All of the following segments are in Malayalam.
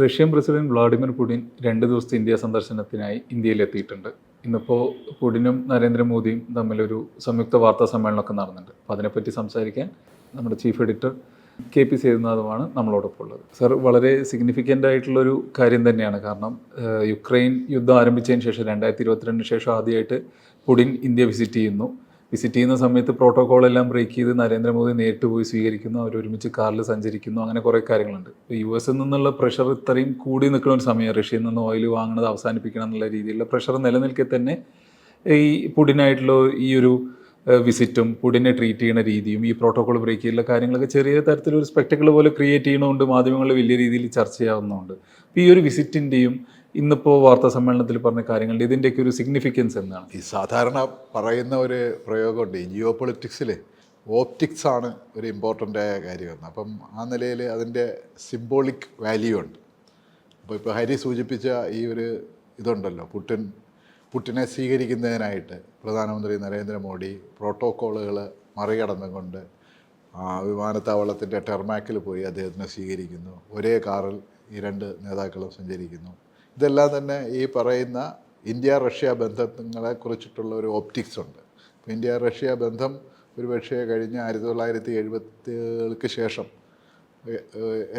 റഷ്യൻ പ്രസിഡന്റ് വ്ളാഡിമിർ പുടിൻ രണ്ട് ദിവസത്തെ ഇന്ത്യ സന്ദർശനത്തിനായി ഇന്ത്യയിലെത്തിയിട്ടുണ്ട്. ഇന്നിപ്പോൾ പുടിനും നരേന്ദ്രമോദിയും തമ്മിലൊരു സംയുക്ത വാർത്താ സമ്മേളനമൊക്കെ നടന്നുണ്ട് അപ്പോൾ അതിനെപ്പറ്റി സംസാരിക്കാൻ നമ്മുടെ ചീഫ് എഡിറ്റർ കെ പി സേതുനാഥുമാണ് നമ്മളോടൊപ്പം ഉള്ളത്. സർ വളരെ സിഗ്നിഫിക്കന്റ് ആയിട്ടുള്ളൊരു കാര്യം തന്നെയാണ്. കാരണം യുക്രൈൻ യുദ്ധം ആരംഭിച്ചതിന് ശേഷം രണ്ടായിരത്തി ഇരുപത്തിരണ്ടിന് ശേഷം ആദ്യമായിട്ട് പുടിൻ ഇന്ത്യ വിസിറ്റ് ചെയ്യുന്നു. വിസിറ്റ് ചെയ്യുന്ന സമയത്ത് പ്രോട്ടോകോൾ എല്ലാം ബ്രേക്ക് ചെയ്ത് നരേന്ദ്രമോദി നേരിട്ട് പോയി സ്വീകരിക്കുന്നു അവർ ഒരുമിച്ച് കാറിൽ സഞ്ചരിക്കുന്നു അങ്ങനെ കുറേ കാര്യങ്ങളുണ്ട്. യു എസിൽ നിന്നുള്ള പ്രഷർ ഇത്രയും കൂടി നിൽക്കുന്ന ഒരു സമയം റഷ്യയിൽ നിന്ന് ഓയിൽ വാങ്ങുന്നത് അവസാനിപ്പിക്കണം എന്നുള്ള രീതിയിലുള്ള പ്രഷർ നിലനിൽക്കെ തന്നെ ഈ പുടിനായിട്ടുള്ള ഈ ഒരു വിസിറ്റും പുടിനെ ട്രീറ്റ് ചെയ്യുന്ന രീതിയും ഈ പ്രോട്ടോകോൾ ബ്രേക്ക് ചെയ്യുന്ന കാര്യങ്ങളൊക്കെ ചെറിയ തരത്തിലൊരു സ്പെക്ടക്കിൾ പോലെ ക്രിയേറ്റ് ചെയ്യണമുണ്ട് മാധ്യമങ്ങളിൽ വലിയ രീതിയിൽ ചർച്ച ചെയ്യാവുന്നതുകൊണ്ട് അപ്പോൾ ഈ ഒരു വിസിറ്റിന്റെയും ഇന്നിപ്പോൾ വാർത്താ സമ്മേളനത്തിൽ പറഞ്ഞ കാര്യങ്ങളുടെ ഇതിന്റെയൊക്കെ ഒരു സിഗ്നിഫിക്കൻസ് എന്താണ്? ഈ സാധാരണ പറയുന്ന ഒരു പ്രയോഗമുണ്ട്. ജിയോ പൊളിറ്റിക്സിൽ ഓപ്റ്റിക്സ് ആണ് ഒരു ഇമ്പോർട്ടന്റ് ആയ കാര്യമെന്ന്. അപ്പം ആ നിലയിൽ അതിന്റെ സിംബോളിക് വാല്യൂ ഉണ്ട്. അപ്പോൾ ഇപ്പോൾ ഹരി സൂചിപ്പിച്ച ഈ ഒരു ഇതുണ്ടല്ലോ പുട്ടിൻ പുട്ടിനെ സ്വീകരിക്കുന്നതിനായിട്ട് പ്രധാനമന്ത്രി നരേന്ദ്രമോദി പ്രോട്ടോക്കോളുകൾ മറികടന്നുകൊണ്ട് ആ വിമാനത്താവളത്തിന്റെ ടെർമാക്കിൽ പോയി അദ്ദേഹത്തിനെ സ്വീകരിക്കുന്നു. ഒരേ കാറിൽ ഈ രണ്ട് നേതാക്കളും സഞ്ചരിക്കുന്നു. ഇതെല്ലാം തന്നെ ഈ പറയുന്ന ഇന്ത്യ റഷ്യ ബന്ധങ്ങളെ കുറിച്ചിട്ടുള്ള ഒരു ഓപ്റ്റിക്സ് ഉണ്ട്. ഇപ്പോൾ ഇന്ത്യ റഷ്യ ബന്ധം ഒരു പക്ഷേ കഴിഞ്ഞ ആയിരത്തി തൊള്ളായിരത്തി എഴുപത്തികൾക്ക് ശേഷം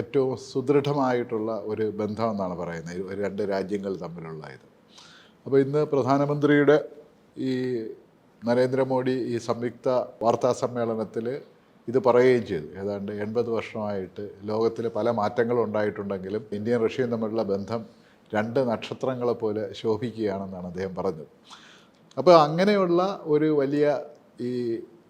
ഏറ്റവും സുദൃഢമായിട്ടുള്ള ഒരു ബന്ധം എന്നാണ് പറയുന്നത് രണ്ട് രാജ്യങ്ങൾ തമ്മിലുള്ള ഇത് അപ്പോൾ ഇന്ന് പ്രധാനമന്ത്രിയുടെ ഈ നരേന്ദ്രമോദി ഈ സംയുക്ത വാർത്താ സമ്മേളനത്തിൽ ഇത് പറയുകയും ചെയ്തു. ഏതാണ്ട് എൺപത് വർഷമായിട്ട് ലോകത്തിൽ പല മാറ്റങ്ങളും ഉണ്ടായിട്ടുണ്ടെങ്കിലും ഇന്ത്യയും റഷ്യയും തമ്മിലുള്ള ബന്ധം രണ്ട് നക്ഷത്രങ്ങളെ പോലെ ശോഭിക്കുകയാണെന്നാണ് അദ്ദേഹം പറഞ്ഞത്. അപ്പോൾ അങ്ങനെയുള്ള ഒരു വലിയ ഈ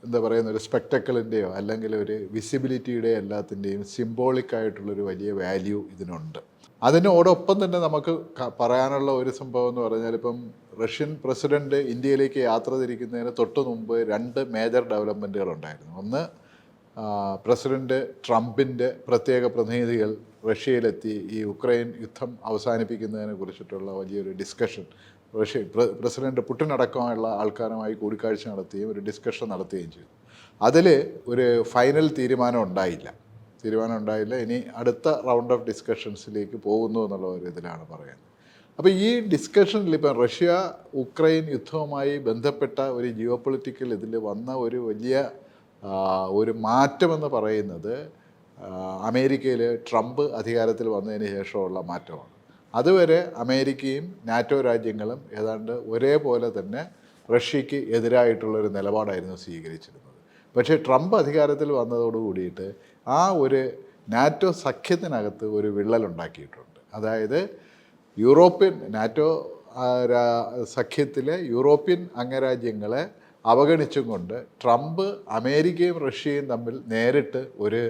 എന്താ പറയുന്ന ഒരു സ്പെക്ടക്കിളിന്റെയോ അല്ലെങ്കിൽ ഒരു വിസിബിലിറ്റിയുടെയോ എല്ലാത്തിന്റെയും സിംബോളിക്കായിട്ടുള്ളൊരു വലിയ വാല്യൂ ഇതിനുണ്ട്. അതിനോടൊപ്പം തന്നെ നമുക്ക് പറയാനുള്ള ഒരു സംഭവം എന്ന് പറഞ്ഞാൽ ഇപ്പം റഷ്യൻ പ്രസിഡന്റ് ഇന്ത്യയിലേക്ക് യാത്ര തിരിക്കുന്നതിന് തൊട്ടു മുമ്പ് രണ്ട് മേജർ ഡെവലപ്മെന്റുകൾ ഉണ്ടായിരുന്നു ഒന്ന് പ്രസിഡന്റ് ട്രംപിന്റെ പ്രത്യേക പ്രതിനിധികൾ റഷ്യയിലെത്തി ഈ ഉക്രൈൻ യുദ്ധം അവസാനിപ്പിക്കുന്നതിനെ കുറിച്ചിട്ടുള്ള വലിയൊരു ഡിസ്കഷൻ റഷ്യ പ്ര- പ്രസിഡന്റ് പുടിൻ അടക്കമുള്ള ആൾക്കാരുമായി കൂടിക്കാഴ്ച നടത്തുകയും ഒരു ഡിസ്കഷൻ നടത്തുകയും ചെയ്തു. അതിൽ ഒരു ഫൈനൽ തീരുമാനം ഉണ്ടായില്ല. തീരുമാനം ഉണ്ടായില്ല. ഇനി അടുത്ത റൗണ്ട് ഓഫ് ഡിസ്കഷൻസിലേക്ക് പോകുന്നു എന്നുള്ള ഒരു ഇതിലാണ് പറയുന്നത്. അപ്പോൾ ഈ ഡിസ്കഷനിൽ ഇപ്പം റഷ്യ ഉക്രൈൻ യുദ്ധവുമായി ബന്ധപ്പെട്ട ഒരു ജിയോ പൊളിറ്റിക്കൽ ഇതിൽ വന്ന ഒരു വലിയ ഒരു മാറ്റമെന്ന് പറയുന്നത് അമേരിക്കയിൽ ട്രംപ് അധികാരത്തിൽ വന്നതിന് ശേഷമുള്ള മാറ്റമാണ്. അതുവരെ അമേരിക്കയും നാറ്റോ രാജ്യങ്ങളും ഏതാണ്ട് ഒരേപോലെ തന്നെ റഷ്യക്ക് എതിരായിട്ടുള്ളൊരു നിലപാടായിരുന്നു സ്വീകരിച്ചിരുന്നത്. പക്ഷേ ട്രംപ് അധികാരത്തിൽ വന്നതോട് കൂടിയിട്ട് ആ ഒരു നാറ്റോ സഖ്യത്തിനകത്ത് ഒരു വിള്ളലുണ്ടാക്കിയിട്ടുണ്ട്. അതായത് യൂറോപ്യൻ നാറ്റോ സഖ്യത്തിലെ യൂറോപ്യൻ അംഗരാജ്യങ്ങളെ അവഗണിച്ചും കൊണ്ട് ട്രംപ് അമേരിക്കയും റഷ്യയും തമ്മിൽ നേരിട്ട് ഒരു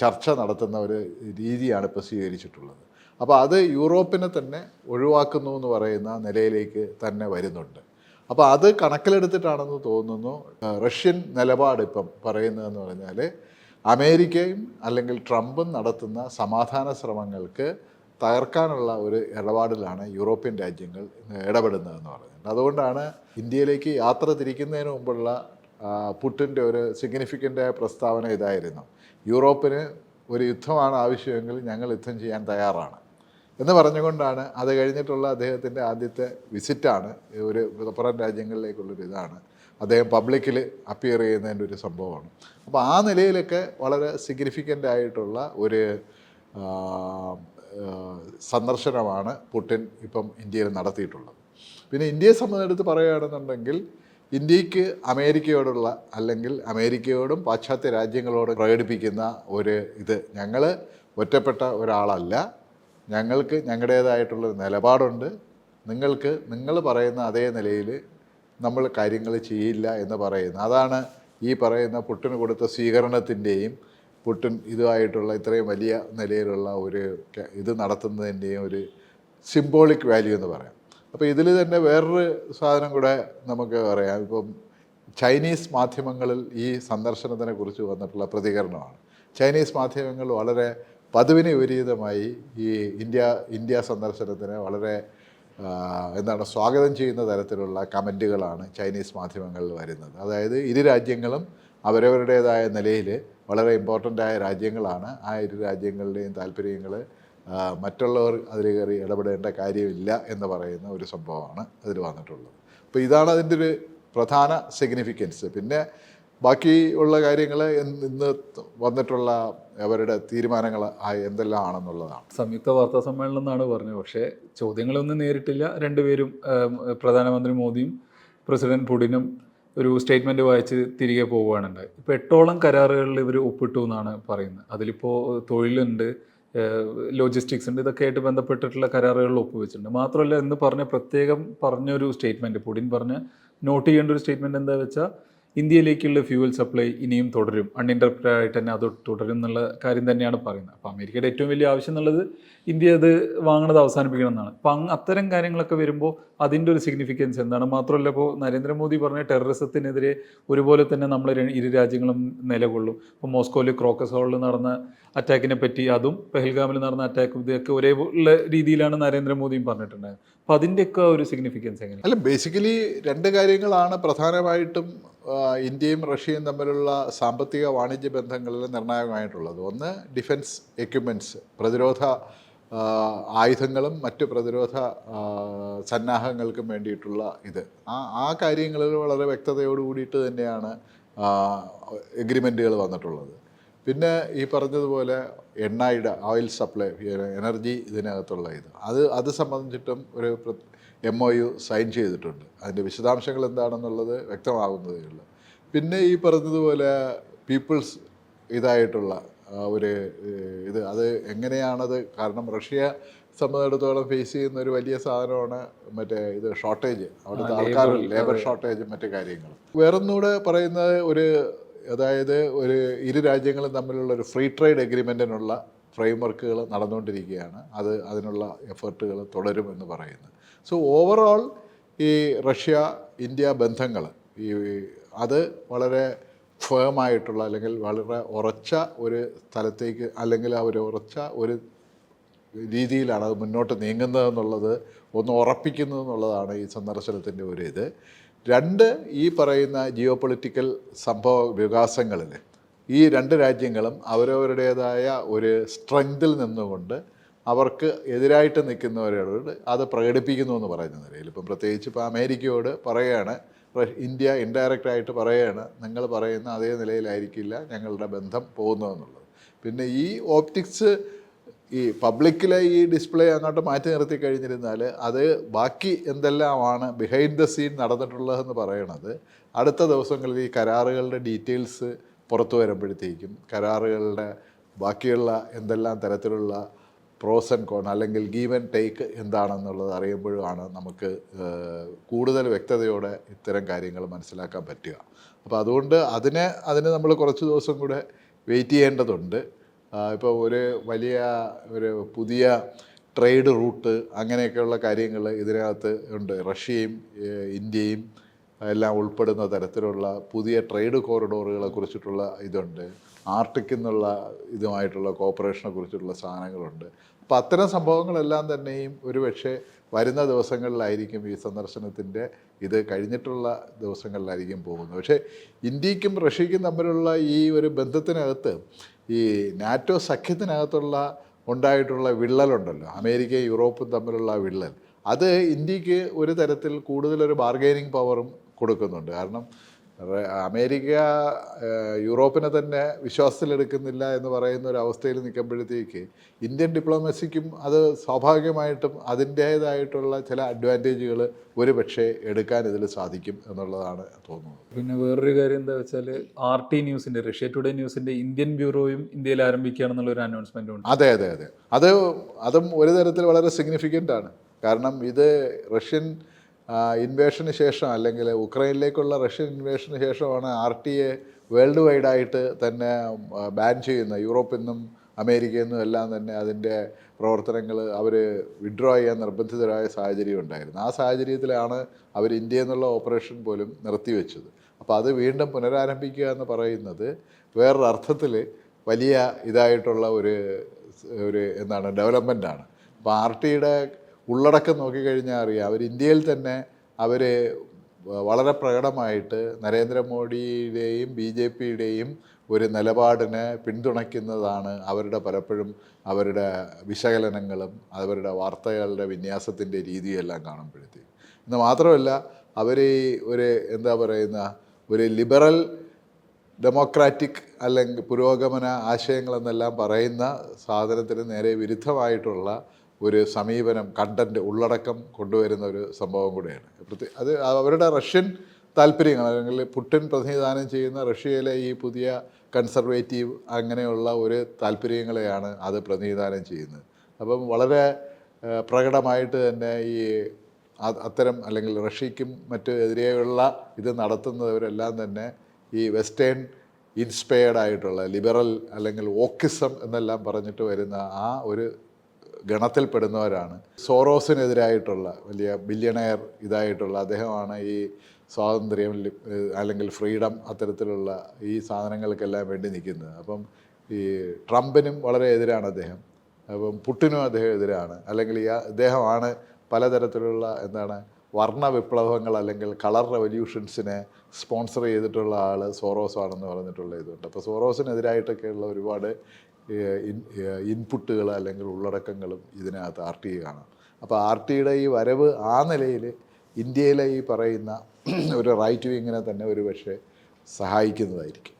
ചർച്ച നടത്തുന്ന ഒരു രീതിയാണ് ഇപ്പോൾ സ്വീകരിച്ചിട്ടുള്ളത്. അപ്പോൾ അത് യൂറോപ്പിനെ തന്നെ ഒഴിവാക്കുന്നു എന്ന് പറയുന്ന നിലയിലേക്ക് തന്നെ വരുന്നുണ്ട്. അപ്പോൾ അത് കണക്കിലെടുത്തിട്ടാണെന്ന് തോന്നുന്നു റഷ്യൻ നിലപാട് ഇപ്പം പറയുന്നതെന്ന് പറഞ്ഞാൽ അമേരിക്കയും അല്ലെങ്കിൽ ട്രംപും നടത്തുന്ന സമാധാന ശ്രമങ്ങൾക്ക് തകർക്കാനുള്ള ഒരു ഇടപാടിലാണ് യൂറോപ്യൻ രാജ്യങ്ങൾ ഇടപെടുന്നതെന്ന് പറയുന്നത്. അതുകൊണ്ടാണ് ഇന്ത്യയിലേക്ക് യാത്ര തിരിക്കുന്നതിന് മുമ്പുള്ള പുട്ടിന്റെ ഒരു സിഗ്നിഫിക്കന്റായ പ്രസ്താവന ഇതായിരുന്നു. യൂറോപ്പിന് ഒരു യുദ്ധമാണ് ആവശ്യമെങ്കിൽ ഞങ്ങൾ യുദ്ധം ചെയ്യാൻ തയ്യാറാണ്. എന്ന് പറഞ്ഞുകൊണ്ടാണ് അത് കഴിഞ്ഞിട്ടുള്ള അദ്ദേഹത്തിന്റെ ആദ്യത്തെ വിസിറ്റാണ്. ഒരു പുറം രാജ്യങ്ങളിലേക്കുള്ളൊരു ഇതാണ്. അദ്ദേഹം പബ്ലിക്കിൽ അപ്പിയർ ചെയ്യുന്നതിന്റെ ഒരു സംഭവമാണ്. അപ്പോൾ ആ നിലയിലൊക്കെ വളരെ സിഗ്നിഫിക്കന്റ് ആയിട്ടുള്ള ഒരു സന്ദർശനമാണ് പുടിൻ ഇപ്പം ഇന്ത്യയിൽ നടത്തിയിട്ടുള്ളത്. പിന്നെ ഇന്ത്യയെ സംബന്ധിച്ചെടുത്ത് പറയുകയാണെന്നുണ്ടെങ്കിൽ ഇന്ത്യയ്ക്ക് അമേരിക്കയോടുള്ള അല്ലെങ്കിൽ അമേരിക്കയോടും പാശ്ചാത്യ രാജ്യങ്ങളോടും പ്രകടിപ്പിക്കുന്ന ഒരു ഇത്. ഞങ്ങൾ ഒറ്റപ്പെട്ട ഒരാളല്ല. ഞങ്ങൾക്ക് ഞങ്ങളുടേതായിട്ടുള്ളൊരു നിലപാടുണ്ട്. നിങ്ങൾക്ക് നിങ്ങൾ പറയുന്ന അതേ നിലയിൽ നമ്മൾ കാര്യങ്ങൾ ചെയ്യില്ല എന്ന് പറയുന്നു. അതാണ് ഈ പറയുന്ന പുട്ടിന് കൊടുത്ത സ്വീകരണത്തിന്റെയും പുട്ടിൻ ഇതുമായിട്ടുള്ള ഇത്രയും വലിയ നിലയിലുള്ള ഒരു ഇത് നടത്തുന്നതിന്റെയും ഒരു സിംബോളിക് വാല്യൂ എന്ന് പറയാം. അപ്പോൾ ഇതിൽ തന്നെ വേറൊരു സാധനം കൂടെ നമുക്ക് പറയാം. ഇപ്പം ചൈനീസ് മാധ്യമങ്ങളിൽ ഈ സന്ദർശനത്തിനെ കുറിച്ച് വന്നിട്ടുള്ള പ്രതികരണമാണ്. ചൈനീസ് മാധ്യമങ്ങൾ വളരെ പതിവിന് വിപരീതമായി ഈ ഇന്ത്യ ഇന്ത്യ സന്ദർശനത്തിന് വളരെ എന്താണ് സ്വാഗതം ചെയ്യുന്ന തരത്തിലുള്ള കമന്റുകളാണ് ചൈനീസ് മാധ്യമങ്ങളിൽ വരുന്നത്. അതായത് ഇരു രാജ്യങ്ങളും അവരവരുടേതായ നിലയിൽ വളരെ ഇമ്പോർട്ടന്റ് ആയ രാജ്യങ്ങളാണ്. ആ ഇരു രാജ്യങ്ങളുടെയും താല്പര്യങ്ങൾ മറ്റുള്ളവർ അതിൽ കയറി ഇടപെടേണ്ട കാര്യമില്ല എന്ന് പറയുന്ന ഒരു സംഭവമാണ് അതിൽ വന്നിട്ടുള്ളത്. അപ്പോൾ ഇതാണ് അതിന്റെ ഒരു പ്രധാന സിഗ്നിഫിക്കൻസ് പിന്നെ ബാക്കി ഉള്ള കാര്യങ്ങൾ ഇന്ന് വന്നിട്ടുള്ള അവരുടെ തീരുമാനങ്ങൾ എന്തെല്ലാം ആണെന്നുള്ളതാണ് സംയുക്ത വാർത്താ സമ്മേളനം എന്നാണ് പറഞ്ഞത്. പക്ഷേ ചോദ്യങ്ങളൊന്നും നേരിട്ടില്ല. രണ്ടുപേരും പ്രധാനമന്ത്രി മോദിയും പ്രസിഡന്റ് പുടിനും ഒരു സ്റ്റേറ്റ്മെന്റ് വായിച്ച് തിരികെ പോവുകയാണ് ഉണ്ടായത് ഇപ്പോൾ എട്ടോളം കരാറുകളിൽ ഇവർ ഒപ്പിട്ടു എന്നാണ് പറയുന്നത്. അതിലിപ്പോൾ തൊഴിലുണ്ട് ലോജിസ്റ്റിക്സ് ഉണ്ട്. ഇതൊക്കെ ആയിട്ട് ബന്ധപ്പെട്ടിട്ടുള്ള കരാറുകളിൽ ഒപ്പുവെച്ചിട്ടുണ്ട്. മാത്രമല്ല എന്ന് പറഞ്ഞ പ്രത്യേകം പറഞ്ഞൊരു സ്റ്റേറ്റ്മെന്റ് പുടിൻ പറഞ്ഞ നോട്ട് ചെയ്യേണ്ട ഒരു സ്റ്റേറ്റ്മെന്റ് എന്താ വെച്ചാൽ ഇന്ത്യയിലേക്കുള്ള ഫ്യൂവൽ സപ്ലൈ ഇനിയും തുടരും. അൺഇന്റർപ്റ്റഡ് ആയിട്ട് തന്നെ അത് തുടരും എന്നുള്ള കാര്യം തന്നെയാണ് പറയുന്നത്. അപ്പോൾ അമേരിക്കയുടെ ഏറ്റവും വലിയ ആവശ്യം എന്നുള്ളത് ഇന്ത്യ അത് വാങ്ങണത് അവസാനിപ്പിക്കണം എന്നാണ്. അപ്പം അത്തരം കാര്യങ്ങളൊക്കെ വരുമ്പോൾ അതിന്റെ ഒരു സിഗ്നിഫിക്കൻസ് എന്താണ്? മാത്രമല്ല ഇപ്പോൾ നരേന്ദ്രമോദി പറഞ്ഞ ടെററിസത്തിനെതിരെ ഒരുപോലെ തന്നെ നമ്മൾ ഇരു രാജ്യങ്ങളും നിലകൊള്ളും. ഇപ്പോൾ മോസ്കോയിൽ ക്രോക്കസ് ഹോളിൽ നടന്ന അറ്റാക്കിനെ പറ്റി അതും പെഹൽഗാമിൽ നടന്ന അറ്റാക്കും ഇതൊക്കെ ഒരേ രീതിയിലാണ് നരേന്ദ്രമോദിയും പറഞ്ഞിട്ടുണ്ടായത് അപ്പോൾ അതിന്റെയൊക്കെ ഒരു സിഗ്നിഫിക്കൻസ് എങ്ങനെ അല്ല ബേസിക്കലി രണ്ട് കാര്യങ്ങളാണ് പ്രധാനമായിട്ടും ഇന്ത്യയും റഷ്യയും തമ്മിലുള്ള സാമ്പത്തിക വാണിജ്യ ബന്ധങ്ങളിൽ നിർണായകമായിട്ടുള്ളത്. ഒന്ന് ഡിഫൻസ് എക്യുപ്മെന്റ്സ് പ്രതിരോധ ആയുധങ്ങളും മറ്റു പ്രതിരോധ സന്നാഹങ്ങൾക്കും വേണ്ടിയിട്ടുള്ള ഇത്. ആ ആ കാര്യങ്ങളിൽ വളരെ വ്യക്തതയോട് കൂടിയിട്ട് തന്നെയാണ് എഗ്രിമെന്റുകൾ വന്നിട്ടുള്ളത്. പിന്നെ ഈ പറഞ്ഞതുപോലെ എണ്ണയുടെ ഓയിൽ സപ്ലൈ എനർജി ഇതിനകത്തുള്ള ഇത്. അത് അത് സംബന്ധിച്ചിട്ടും ഒരു എം ഒ യു സൈൻ ചെയ്തിട്ടുണ്ട്. അതിന്റെ വിശദാംശങ്ങൾ എന്താണെന്നുള്ളത് വ്യക്തമാകുന്നതേ ഉള്ളൂ. പിന്നെ ഈ പറഞ്ഞതുപോലെ പീപ്പിൾസ് ഇതായിട്ടുള്ള ഒരു ഇത് അത് എങ്ങനെയാണത്? കാരണം റഷ്യ സംബന്ധിച്ചിടത്തോളം ഫേസ് ചെയ്യുന്ന ഒരു വലിയ സാധനമാണ് മറ്റേ ഇത് ഷോർട്ടേജ് അവിടുത്തെ ആൾക്കാർ ലേബർ ഷോർട്ടേജും മറ്റു കാര്യങ്ങളും. വേറൊന്നുകൂടെ പറയുന്നത് ഒരു അതായത് ഒരു ഇരു രാജ്യങ്ങളും തമ്മിലുള്ള ഒരു ഫ്രീ ട്രേഡ് എഗ്രിമെന്റിനുള്ള ഫ്രെയിംവർക്കുകൾ നടന്നുകൊണ്ടിരിക്കുകയാണ്. അത് അതിനുള്ള എഫേർട്ടുകൾ തുടരുമെന്ന് പറയുന്നു. സോ ഓവറോൾ ഈ റഷ്യ ഇന്ത്യ ബന്ധങ്ങൾ ഈ അത് വളരെ ഫേമായിട്ടുള്ള അല്ലെങ്കിൽ വളരെ ഉറച്ച ഒരു സ്ഥലത്തേക്ക് അല്ലെങ്കിൽ ആ ഒരു ഉറച്ച ഒരു രീതിയിലാണ് അത് മുന്നോട്ട് നീങ്ങുന്നത് എന്നുള്ളത് ഒന്ന് ഉറപ്പിക്കുന്നതെന്നുള്ളതാണ് ഈ സന്ദർശനത്തിന്റെ ഒരു ഇത്. രണ്ട് ഈ പറയുന്ന ജിയോ പൊളിറ്റിക്കൽ സംഭവ വികാസങ്ങളിൽ ഈ രണ്ട് രാജ്യങ്ങളും അവരവരുടേതായ ഒരു സ്ട്രെങ്തിൽ നിന്നുകൊണ്ട് അവർക്ക് എതിരായിട്ട് നിൽക്കുന്നവരോട് അത് പ്രകടിപ്പിക്കുന്നു എന്ന് പറയുന്ന നിലയിൽ. ഇപ്പം പ്രത്യേകിച്ച് ഇപ്പോൾ അമേരിക്കയോട് പറയുകയാണ് ഇന്ത്യ ഇൻഡയറക്റ്റ് ആയിട്ട് പറയുകയാണ് നിങ്ങൾ പറയുന്ന അതേ നിലയിലായിരിക്കില്ല ഞങ്ങളുടെ ബന്ധം പോകുന്നതെന്നുള്ളത്. പിന്നെ ഈ ഓപ്റ്റിക്സ് ഈ പബ്ലിക്കിലെ ഈ ഡിസ്പ്ലേ അങ്ങോട്ട് മാറ്റി നിർത്തി കഴിഞ്ഞിരുന്നാൽ അത് ബാക്കി എന്തെല്ലാമാണ് ബിഹൈൻഡ് ദ സീൻ നടന്നിട്ടുള്ളതെന്ന് പറയണത് അടുത്ത ദിവസങ്ങളിൽ ഈ കരാറുകളുടെ ഡീറ്റെയിൽസ് പുറത്തു വരുമ്പോഴത്തേക്കും കരാറുകളുടെ ബാക്കിയുള്ള എന്തെല്ലാം തരത്തിലുള്ള പ്രോസ് ആൻഡ് കോൺ അല്ലെങ്കിൽ ഗീവ് ആൻഡ് ടേക്ക് എന്താണെന്നുള്ളത് അറിയുമ്പോഴാണ് നമുക്ക് കൂടുതൽ വ്യക്തതയോടെ ഇത്തരം കാര്യങ്ങൾ മനസ്സിലാക്കാൻ പറ്റുക. അപ്പോൾ അതുകൊണ്ട് അതിനെ അതിന് നമ്മൾ കുറച്ച് ദിവസം കൂടെ വെയിറ്റ് ചെയ്യേണ്ടതുണ്ട്. ഇപ്പോൾ ഒരു വലിയ ഒരു പുതിയ ട്രേഡ് റൂട്ട് അങ്ങനെയൊക്കെയുള്ള കാര്യങ്ങൾ ഇതിനകത്ത് ഉണ്ട്. റഷ്യയും ഇന്ത്യയും എല്ലാം ഉൾപ്പെടുന്ന തരത്തിലുള്ള പുതിയ ട്രേഡ് കോറിഡോറുകളെ കുറിച്ചിട്ടുള്ള ഇതുണ്ട്. ആർട്ടിക് എന്നുള്ള ഇതുമായിട്ടുള്ള കോപ്പറേഷനെ കുറിച്ചിട്ടുള്ള സാധനങ്ങളുണ്ട്. അപ്പോൾ അത്തരം സംഭവങ്ങളെല്ലാം തന്നെയും ഒരുപക്ഷെ വരുന്ന ദിവസങ്ങളിലായിരിക്കും ഈ സന്ദർശനത്തിന്റെ ഇത് കഴിഞ്ഞിട്ടുള്ള ദിവസങ്ങളിലായിരിക്കും പോകുന്നത്. പക്ഷേ ഇന്ത്യക്കും റഷ്യക്കും തമ്മിലുള്ള ഈ ഒരു ബന്ധത്തിനകത്ത് ഈ നാറ്റോ സഖ്യത്തിനകത്തുള്ള ഉണ്ടായിട്ടുള്ള വിള്ളലുണ്ടല്ലോ. അമേരിക്കയും യൂറോപ്പും തമ്മിലുള്ള വിള്ളൽ. അത് ഇന്ത്യയ്ക്ക് ഒരു തരത്തിൽ കൂടുതലൊരു ബാർഗൈനിങ് പവറും കൊടുക്കുന്നുണ്ട്. കാരണം അമേരിക്ക യൂറോപ്പിനെ തന്നെ വിശ്വാസത്തിലെടുക്കുന്നില്ല എന്ന് പറയുന്ന ഒരു അവസ്ഥയിൽ നിൽക്കുമ്പോഴത്തേക്ക് ഇന്ത്യൻ ഡിപ്ലോമസിക്കും അത് സ്വാഭാവികമായിട്ടും അതിന്റേതായിട്ടുള്ള ചില അഡ്വാന്റേജുകൾ ഒരു പക്ഷേ എടുക്കാൻ ഇതിൽ സാധിക്കും എന്നുള്ളതാണ് തോന്നുന്നത്. പിന്നെ വേറൊരു കാര്യം എന്താ വെച്ചാൽ ആർ ടി ന്യൂസിന്റെ റഷ്യ ടുഡേ ന്യൂസിന്റെ ഇന്ത്യൻ ബ്യൂറോയും ഇന്ത്യയിൽ ആരംഭിക്കുകയാണെന്നുള്ള ഒരു അനൗൺസ്മെന്റ് ഉണ്ട്. അതെ അതെ അതെ. അത് അതും ഒരു തരത്തിൽ വളരെ സിഗ്നിഫിക്കന്റ് ആണ്. കാരണം ഇത് റഷ്യൻ ഇൻവേഷന് ശേഷം അല്ലെങ്കിൽ ഉക്രൈനിലേക്കുള്ള റഷ്യൻ ഇൻവേഷന് ശേഷമാണ് ആർ ടി എ വേൾഡ് വൈഡായിട്ട് തന്നെ ബാൻ ചെയ്യുന്നത്. യൂറോപ്പിൽ നിന്നും അമേരിക്കയിൽ നിന്നും എല്ലാം തന്നെ അതിന്റെ പ്രവർത്തനങ്ങൾ അവർ വിഡ്രോ ചെയ്യാൻ നിർബന്ധിതരായ സാഹചര്യം ഉണ്ടായിരുന്നു. ആ സാഹചര്യത്തിലാണ് അവർ ഇന്ത്യയിൽ നിന്നുള്ള ഓപ്പറേഷൻ പോലും നിർത്തിവെച്ചത്. അപ്പോൾ അത് വീണ്ടും പുനരാരംഭിക്കുക എന്ന് പറയുന്നത് വേറൊരു അർത്ഥത്തിൽ വലിയ ഇതായിട്ടുള്ള ഒരു ഒരു എന്താണ് ഡെവലപ്മെന്റാണ് അപ്പോൾ ആർ ടിയുടെ ഉള്ളടക്കം നോക്കിക്കഴിഞ്ഞാൽ അറിയാം. അവർ ഇന്ത്യയിൽ തന്നെ അവർ വളരെ പ്രകടമായിട്ട് നരേന്ദ്രമോദിയുടെയും ബി ജെ പിയുടെയും ഒരു നിലപാടിനെ പിന്തുണയ്ക്കുന്നതാണ് അവരുടെ പലപ്പോഴും അവരുടെ വിശകലനങ്ങളും അവരുടെ വാർത്തകളുടെ വിന്യാസത്തിന്റെ രീതിയെല്ലാം കാണുമ്പോഴത്തേക്ക്. എന്ന് മാത്രമല്ല അവർ ഈ ഒരു എന്താ പറയുന്ന ഒരു ലിബറൽ ഡെമോക്രാറ്റിക് അല്ലെങ്കിൽ പുരോഗമന ആശയങ്ങളെന്നെല്ലാം പറയുന്ന സാധനത്തിന് നേരെ വിരുദ്ധമായിട്ടുള്ള ഒരു സമീപനം കണ്ടന്റ് ഉള്ളടക്കം കൊണ്ടുവരുന്ന ഒരു സംഭവം കൂടെയാണ്. അത് അവരുടെ റഷ്യൻ താല്പര്യങ്ങൾ അല്ലെങ്കിൽ പുട്ടിൻ പ്രതിനിധാനം ചെയ്യുന്ന റഷ്യയിലെ ഈ പുതിയ കൺസർവേറ്റീവ് അങ്ങനെയുള്ള ഒരു താല്പര്യങ്ങളെയാണ് അത് പ്രതിനിധാനം ചെയ്യുന്നത്. അപ്പം വളരെ പ്രകടമായിട്ട് തന്നെ ഈ അത്തരം അല്ലെങ്കിൽ റഷ്യക്കും മറ്റ് എതിരെയുള്ള ഇത് നടത്തുന്നവരെല്ലാം തന്നെ ഈ വെസ്റ്റേൺ ഇൻസ്പയർഡ് ആയിട്ടുള്ള ലിബറൽ അല്ലെങ്കിൽ ഓക്കിസം എന്നെല്ലാം പറഞ്ഞിട്ട് വരുന്ന ആ ഒരു ഗണത്തിൽപ്പെടുന്നവരാണ്. സോറോസിനെതിരായിട്ടുള്ള വലിയ ബില്യണയർ ഇതായിട്ടുള്ള അദ്ദേഹമാണ് ഈ സ്വാതന്ത്ര്യം അല്ലെങ്കിൽ ഫ്രീഡം അത്തരത്തിലുള്ള ഈ സാധനങ്ങൾക്കെല്ലാം വേണ്ടി നിൽക്കുന്നത്. അപ്പം ഈ ട്രംപിനും വളരെ എതിരാണ് അദ്ദേഹം. അപ്പം പുട്ടിനും അദ്ദേഹം എതിരാണ്. അല്ലെങ്കിൽ ഈ അദ്ദേഹമാണ് പലതരത്തിലുള്ള എന്താണ് വർണ വിപ്ലവങ്ങൾ അല്ലെങ്കിൽ കളർ റെവല്യൂഷൻസിനെ സ്പോൺസർ ചെയ്തിട്ടുള്ള ആൾ സോറോസ് ആണെന്ന് പറഞ്ഞിട്ടുള്ള ഇതുണ്ട്. അപ്പോൾ സോറോസിനെതിരായിട്ടൊക്കെയുള്ള ഒരുപാട് ഇൻപുട്ടുകൾ അല്ലെങ്കിൽ ഉള്ളടക്കങ്ങളും ഇതിനകത്ത് ആർ ടി കാണാം. അപ്പോൾ ആർ ടിയുടെ ഈ വരവ് ആ നിലയിൽ ഇന്ത്യയിലെ ഈ പറയുന്ന ഒരു റൈറ്റ് വിങ്ങിനെ തന്നെ ഒരു പക്ഷേ സഹായിക്കുന്നതായിരിക്കും.